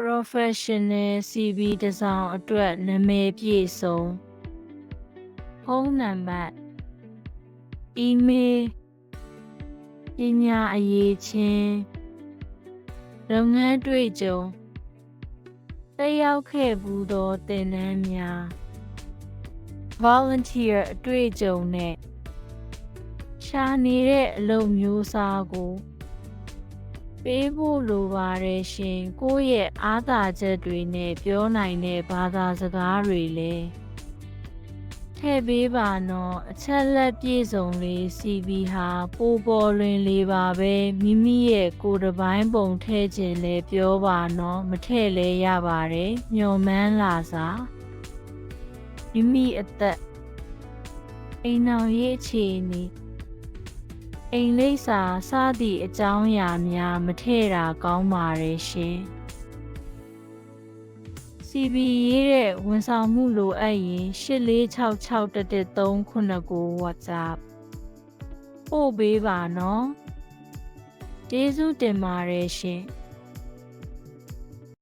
professional CV တစ်စောင်အတွက်နာမည်ပြည့်စုံဖုန်းနံပါတ် email ပညာအရေးချင်းလုပ်ငန်းတွေ့ကြုံတက်ရောက်ခဲ့ဘူးသောသင်တန်းများ volunteer အတွေ့အကြုံနဲ့ရှာနေတဲ့အလုပ်မျိုးစားကို ပေးဖို့လိုပါတယ်ရှင်ကိုယ့်ရဲ့အားသာချက်တွေနဲ့ပြောနိုင်တဲ့ဘာသာစကားတွေလည်းထည့်ပေးပါနော်အချက်လက်ပြည့်စုံလေး CV ဟာပိုပေါ်လွင်လေးပါပဲမိမိရဲ့ကိုယ်တစ်ပိုင်းပုံထည့်ခြင်းလဲပြောပါနော်မထည့်လဲရပါတယ်ညွန်မန်းလာစာမိမိအသက်အိမ်အောင်ရေးအခြေအနေ အိမ်လိပ်စာစသည့်အကြောင်းအရာများမထည့်တာကောင်းပါတယ်ရှင် CB ရေးတဲ့ဝန်ဆောင်မှုလိုအပ်ရင်8466113ကို WhatsApp ပို့ပေးပါနော်ကျေးဇူးတင်ပါတယ်ရှင်